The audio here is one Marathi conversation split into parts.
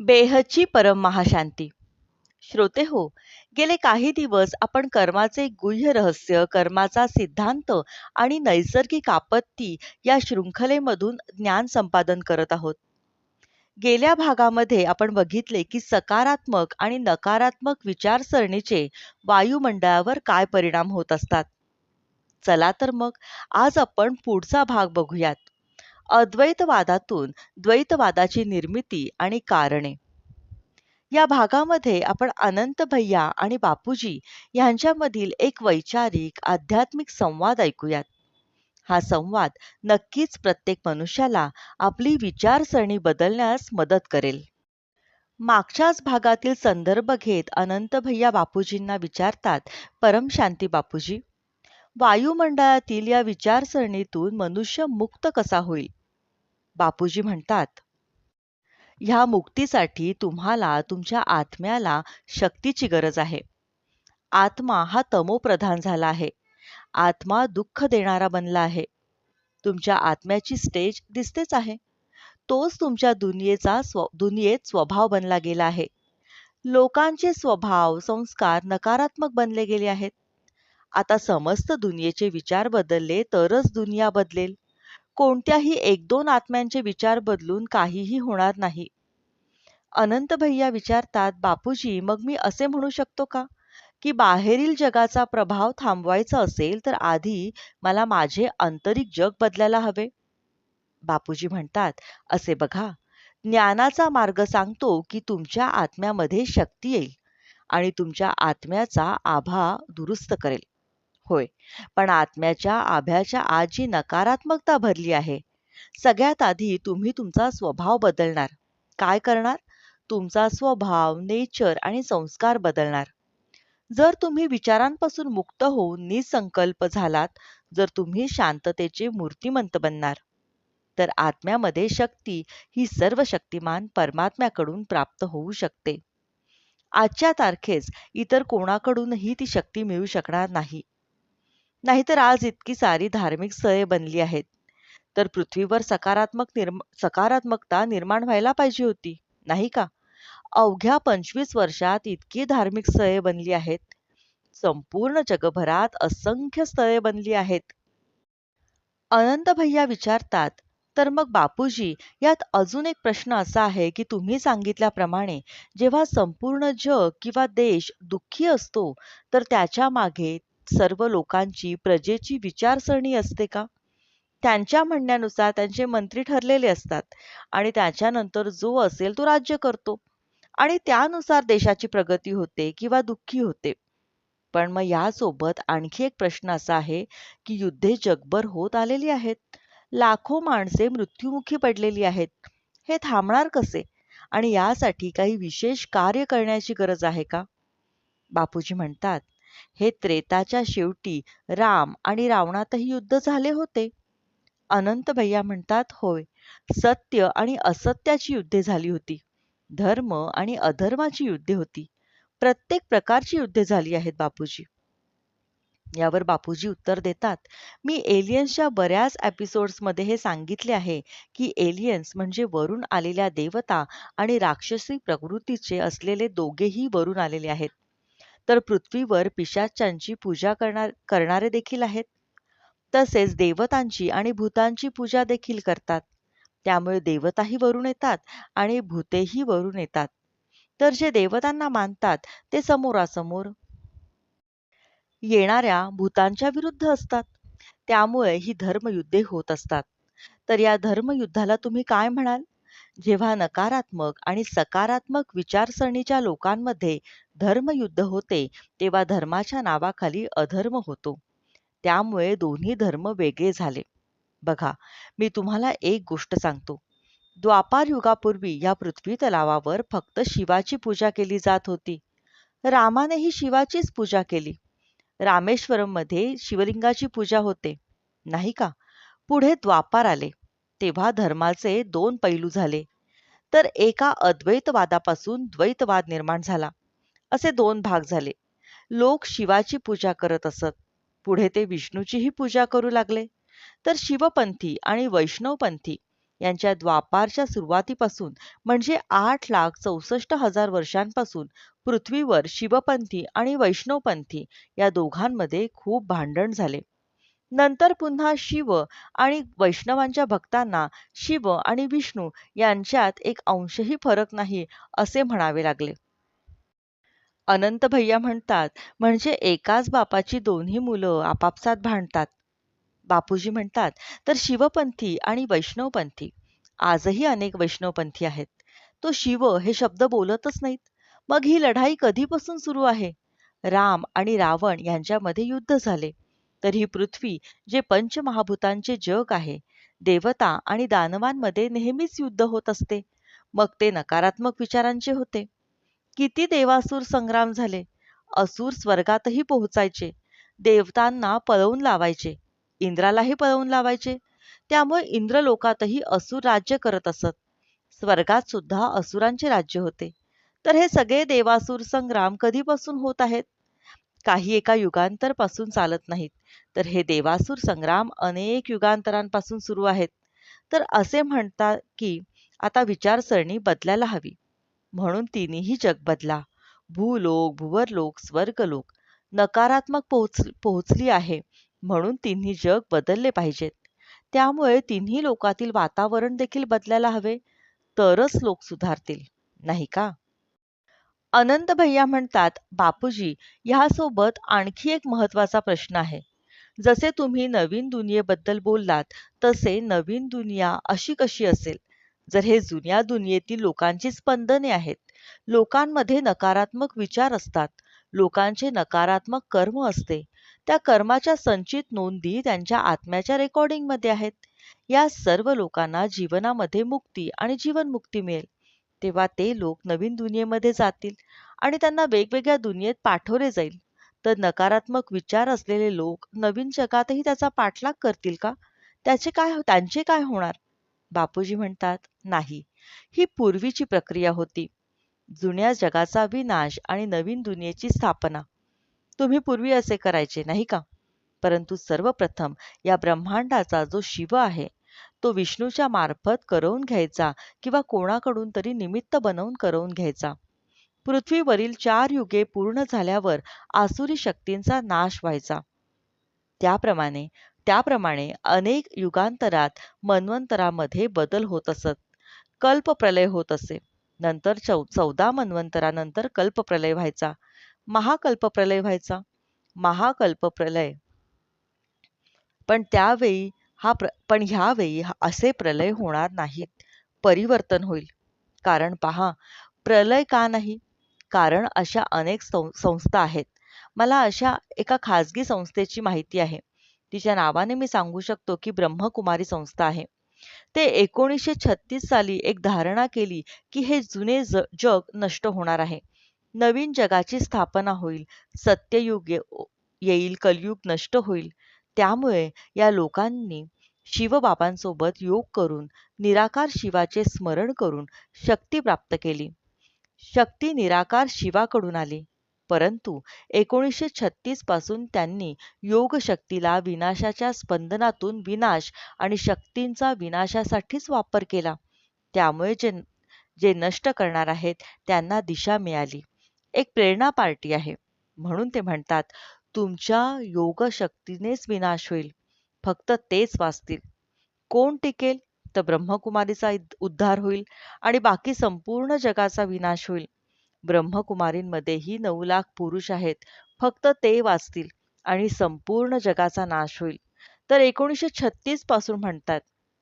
बेहची परम महाशांती. श्रोते हो गेले काही दिवस आपण कर्माचे गुह्य रहस्य कर्माचा सिद्धांत आणि नैसर्गिक आपत्ती या शृंखलेमधून ज्ञान संपादन करत आहोत. गेल्या भागामध्ये आपण बघितले की सकारात्मक आणि नकारात्मक विचारसरणीचे वायुमंडळावर काय परिणाम होत असतात. चला तर मग आज आपण पुढचा भाग बघूयात. अद्वैतवादातून द्वैतवादाची निर्मिती आणि कारणे. या भागामध्ये आपण अनंत भैया आणि बापूजी यांच्यामधील एक वैचारिक आध्यात्मिक संवाद ऐकूयात. हा संवाद नक्कीच प्रत्येक मनुष्याला आपली विचारसरणी बदलण्यास मदत करेल. मागच्याच भागातील संदर्भ घेत अनंत भैया बापूजींना विचारतात परमशांती बापूजी वायुमंडळातील या विचारसरणीतून मनुष्य मुक्त कसा होईल? बापूजी म्हणतात. ह्या मुक्तीसाठी तुम्हाला तुमच्या आत्म्याला शक्तीची गरज आहे. आत्मा हा तमोप्रधान झाला आहे. आत्मा दुःख देणारा बनला आहे. तुमच्या आत्म्याची स्टेज दिसतेच आहे. तोच तुमच्या दुनियेचा स्व दुनियेत स्वभाव बनला गेला आहे. लोकांचे स्वभाव संस्कार नकारात्मक बनले गेले आहेत. आता समस्त दुनियेचे विचार बदलले तरच दुनिया बदलेल. कोणत्याही एक दोन आत्म्यांचे विचार बदलून काहीही होणार नाही. अनंत भैया विचारतात बापूजी मग मी असे म्हणू शकतो का? की बाहेरील जगाचा प्रभाव थांबवायचा असेल तर आधी मला माझे आंतरिक जग बदलायला हवे. बापूजी म्हणतात असे बघा ज्ञानाचा मार्ग सांगतो की तुमच्या आत्म्यामध्ये शक्ती येईल आणि तुमच्या आत्म्याचा आभा दुरुस्त करेल. होय. पण आत्म्याच्या आभ्याच्या आत जी नकारात्मकता भरली आहे. सगळ्यात आधी तुम्ही तुमचा स्वभाव बदलणार. काय करणार? तुमचा स्वभाव नेचर आणि संस्कार बदलणार. जर तुम्ही विचारांपासून मुक्त होऊन निसंकल्प झालात जर तुम्ही शांततेचे मूर्तिमंत बनणार तर आत्म्यामध्ये शक्ती ही सर्व शक्तिमान परमात्म्याकडून प्राप्त होऊ शकते. आजच्या तारखेस इतर कोणाकडूनही ती शक्ती मिळू शकणार नाही. नाहीतर आज इतकी सारी धार्मिक स्थळे बनली आहेत. तर पृथ्वीवर सकारात्मक निर्म सकारात्मकता निर्माण व्हायला पाहिजे होती नाही का? अवघ्या पंचवीस वर्षात इतकी धार्मिक स्थळे बनली आहेत. संपूर्ण जगभरात असंख्य स्थळे बनली आहेत. अनंत भैया विचारतात तर मग बापूजी यात अजून एक प्रश्न असा आहे की तुम्ही सांगितल्याप्रमाणे जेव्हा संपूर्ण जग किंवा देश दुःखी असतो तर त्याच्यामागे सर्व लोकांची प्रजेची विचारसरणी असते का? त्यांच्या म्हणण्यानुसार त्यांचे मंत्री ठरलेले असतात आणि त्याच्यानंतर जो असेल तो राज्य करतो आणि त्यानुसार देशाची प्रगती होते किंवा दुःखी होते. पण मग यासोबत आणखी एक प्रश्न असा आहे की युद्धे जगभर होत आलेली आहेत. लाखो माणसे मृत्युमुखी पडलेली आहेत. हे थांबणार कसे? आणि यासाठी काही विशेष कार्य करण्याची गरज आहे का? बापूजी म्हणतात हे त्रेताच्या शेवटी राम आणि रावणातही युद्ध झाले होते. अनंत भैया म्हणतात होय सत्य आणि असत्याची युद्धे झाली होती. धर्म आणि अधर्माची युद्धे होती. प्रत्येक प्रकारची युद्धे झाली आहेत बापूजी. यावर बापूजी उत्तर देतात मी एलियन्सच्या बऱ्याच एपिसोड्समध्ये हे सांगितले आहे की एलियन्स म्हणजे वरून आलेल्या देवता आणि राक्षसी प्रवृत्तीचे असलेले दोघेही वरून आलेले आहेत. तर पृथ्वीवर पिशाच्यांची पूजा करणार करणारे देखील आहेत. तसेच देवतांची आणि भूतांची पूजा देखील करतात. त्यामुळे देवताही वरून येतात आणि भूतेही वरून येतात. तर जे देवतांना मानतात ते समोरासमोर येणाऱ्या भूतांच्या विरुद्ध असतात. त्यामुळे ही धर्मयुद्धे होत असतात. तर या धर्मयुद्धाला तुम्ही काय म्हणाल? जेव्हा नकारात्मक आणि सकारात्मक विचारसरणीच्या लोकांमध्ये धर्मयुद्ध होते तेव्हा धर्माच्या नावाखाली अधर्म होतो. त्यामुळे दोन्ही धर्म वेगळे झाले. बघा मी तुम्हाला एक गोष्ट सांगतो. द्वापार युगापूर्वी या पृथ्वी तलावावर फक्त शिवाची पूजा केली जात होती. रामानेही शिवाचीच पूजा केली. रामेश्वरममध्ये शिवलिंगाची पूजा होते. नाही का? पुढे द्वापार आले. तेव्हा धर्माचे दोन पैलू झाले. तर एका अद्वैतवादापासून द्वैतवाद निर्माण झाला. असे दोन भाग झाले. लोक शिवाची पूजा करत असत. पुढे ते विष्णूचीही पूजा करू लागले. तर शिवपंथी आणि वैष्णवपंथी यांच्या द्वापारच्या सुरुवातीपासून म्हणजे आठ लाख चौसष्ट हजार वर्षांपासून पृथ्वीवर शिवपंथी आणि वैष्णवपंथी या दोघांमध्ये खूप भांडण झाले. नंतर पुन्हा शिव आणि वैष्णवांच्या भक्तांना शिव आणि विष्णू यांच्यात एक अंशही फरक नाही असे म्हणावे लागले. अनंत भैया म्हणतात म्हणजे एकाच बापाची दोन्ही मुलं आपापसात भांडतात. बापूजी म्हणतात तर शिवपंथी आणि वैष्णवपंथी. आजही अनेक वैष्णवपंथी आहेत. तो शिव हे शब्द बोलतच नाहीत. मग ही लढाई कधीपासून सुरू आहे? राम आणि रावण यांच्यामध्ये युद्ध झाले. तर ही पृथ्वी जे पंचमहाभूतांचे जग आहे देवता आणि दानवांमध्ये नेहमीच युद्ध होत असते. मग ते नकारात्मक विचारांचे होते. किती देवासूर संग्राम झाले. असुर स्वर्गातही पोहोचायचे. देवतांना पळवून लावायचे. इंद्रालाही पळवून लावायचे. त्यामुळे इंद्रलोकातही असुर राज्य करत असत. स्वर्गात सुद्धा असुरांचे राज्य होते. तर हे सगळे देवासूर संग्राम कधीपासून होत आहेत? काही एका युगांतरपासून चालत नाहीत. तर हे देवासूर संग्राम अनेक युगांतरांपासून सुरू आहेत. तर असे म्हणतात की आता विचारसरणी बदलायला हवी. म्हणून तिन्ही जग बदला. भूलोक भुवरलोक स्वर्गलोक नकारात्मक पोहोच पोहोचली आहे. म्हणून तिन्ही जग बदलले पाहिजेत. त्यामुळे तिन्ही लोकातील वातावरण देखील बदलायला हवे. तरच लोक सुधारतील. नाही का? अनंत भैया म्हणतात बापूजी ह्यासोबत आणखी एक महत्त्वाचा प्रश्न आहे. जसे तुम्ही नवीन दुनियेबद्दल बोललात तसे नवीन दुनिया अशी कशी असेल? जर हे जुन्या दुनियेतील लोकांची स्पंदने आहेत लोकांमध्ये नकारात्मक विचार असतात लोकांचे नकारात्मक कर्म असते त्या कर्माच्या संचित नोंदी त्यांच्या आत्म्याच्या रेकॉर्डिंगमध्ये आहेत. या सर्व लोकांना जीवनामध्ये मुक्ती आणि जीवनमुक्ती मिळेल. तेव्हा ते लोक नवीन दुनियेमध्ये जातील आणि त्यांना वेगवेगळ्या दुनियेत पाठवले जाईल. तर नकारात्मक विचार असलेले लोक नवीन जगातही त्याचा पाठलाग करतील का? त्याचे काय त्यांचे काय होणार? बापूजी म्हणतात नाही. ही पूर्वीची प्रक्रिया होती. जुन्या जगाचा विनाश आणि नवीन दुनियेची स्थापना. तुम्ही पूर्वी असे करायचे नाही का? परंतु सर्वप्रथम या ब्रह्मांडाचा जो शिव आहे तो विष्णूच्या मार्फत करवून घ्यायचा किंवा कोणाकडून तरी निमित्त बनवून करवून घ्यायचा. पृथ्वीवरील चार युगे पूर्ण झाल्यावर आसुरी शक्तींचा नाश व्हायचा. त्याप्रमाणे त्याप्रमाणे अनेक युगांतरात मन्वंतरामध्ये बदल होत असत. कल्प प्रलय होत असे. नंतर चौ चौदा मन्वंतरानंतर कल्प प्रलय व्हायचा. महाकल्प प्रलय व्हायचा. महाकल्प प्रलय. पण त्यावेळी हा प्र पण ह्यावेळी असे प्रलय होणार नाहीत. परिवर्तन होईल. कारण पहा प्रलय का नाही? कारण अशा अनेक संस्था आहेत. मला अशा एका खाजगी संस्थेची माहिती आहे. तिच्या नावाने मी सांगू शकतो की ब्रह्मकुमारी संस्था आहे. ते एकोणीसशे छत्तीस साली एक धारणा केली की हे जुने जग नष्ट होणार आहे. नवीन जगाची स्थापना होईल. सत्ययुग येईल कलयुग नष्ट होईल. त्यामुळे या लोकांनी शिवबाबांसोबत योग करून निराकार शिवाचे स्मरण करून शक्ती प्राप्त केली. शक्ती निराकार शिवाकडून आली. परंतु एकोणीसशे छत्तीसपासून त्यांनी योग शक्तीला विनाशाच्या स्पंदनातून विनाश आणि शक्तींचा विनाशासाठीच वापर केला. त्यामुळे जे जे नष्ट करणार आहेत त्यांना दिशा मिळाली. एक प्रेरणा पार्टी आहे. म्हणून ते म्हणतात तुमच्या योगशक्तीनेच विनाश होईल. फक्त तेच वाचतील. कोण टिकेल? तर ब्रह्मकुमारीचा उद्धार होईल आणि बाकी संपूर्ण जगाचा विनाश होईल. ब्रह्मकुमारींमध्येही नऊ लाख पुरुष आहेत. फक्त ते वाचतील आणि संपूर्ण जगाचा नाश होईल. तर एकोणीसशे छत्तीसपासून म्हणतात.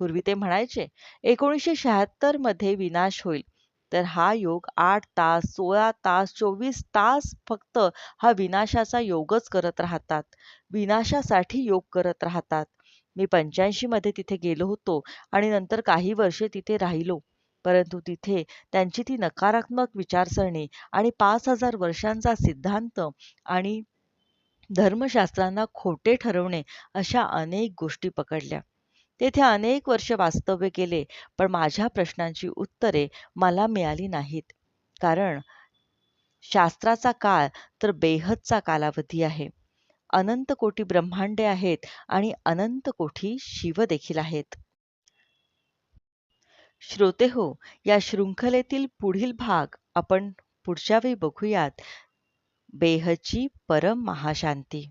पूर्वी ते म्हणायचे एकोणीसशे शहात्तरमध्ये विनाश होईल. तर हा योग आठ तास सोळा तास चोवीस तास फक्त हा विनाशाचा योगच करत राहतात. विनाशासाठी योग करत राहतात. मी पंच्याऐंशी मध्ये तिथे गेलो होतो आणि नंतर काही वर्षे तिथे राहिलो. परंतु तिथे त्यांची ती नकारात्मक विचारसरणी आणि पाच हजार वर्षांचा सिद्धांत आणि धर्मशास्त्रांना खोटे ठरवणे अशा अनेक गोष्टी पकडल्या. तेथे अनेक वर्ष वास्तव्य केले पण माझ्या प्रश्नांची उत्तरे मला मिळाली नाहीत. कारण शास्त्राचा काळ तर बेहदचा कालावधी आहे. अनंत कोटी ब्रह्मांडे आहेत आणि अनंत कोटी शिव देखील आहेत. श्रोते हो या शृंखलेतील पुढील भाग आपण पुढच्या वेळी बघूयात. बेहची परम महाशांती.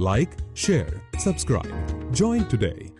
like, share, subscribe. Join today.